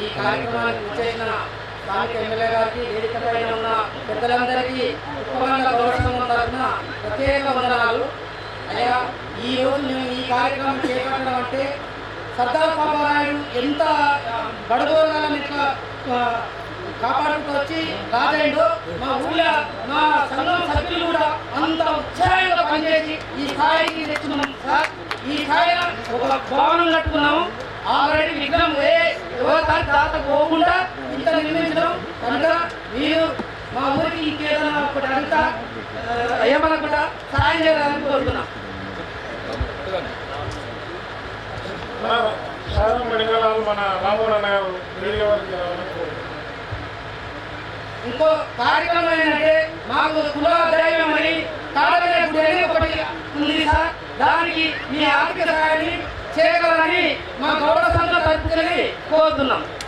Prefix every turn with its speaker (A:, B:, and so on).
A: ఈ కార్యక్రమానికి విచ్చేసిన స్థానిక ఎమ్మెల్యే గారికి వేదిక పైన ఉన్న పెద్దలందరికీ ఉపగండ గౌరవం తరఫున ప్రత్యేక వందనాలు. అయ్యా ఈ మేము ఈ కార్యక్రమం చేపట్టడం అంటే సర్దార్ పాపారాయుడు ఎంత బడబోరాలను ఇట్లా కాపాడుకుంటూ వచ్చి రాజయ్యో మా ఊళ్ళో మా సంఘం సభ్యులు కూడా అంత ఉత్సాహంగా పనిచేసి ఈ స్థాయికి తెచ్చుకున్నాం. సార్ ఈ స్థాయిలో ఒక భవనం కట్టుకున్నాము. తాత పోకుండా ఇంత నిర్మించడం. కనుక మీరు మా ఊరికి ఇంకేదైనా ఒకటి ఆ, ఏమనకుండా సాయం చేయాలని కోరుతున్నాం.
B: మన గారు ఏమైనా
A: ఇంకో కార్యక్రమం ఏంటంటే మాకు కుల దైవం అని గుడి అని ఒకటి ఉంది సార్. దానికి మీ ఆర్థిక సహాయాన్ని చేయగలరని మా గౌరవ సంఘం కోరుతున్నాం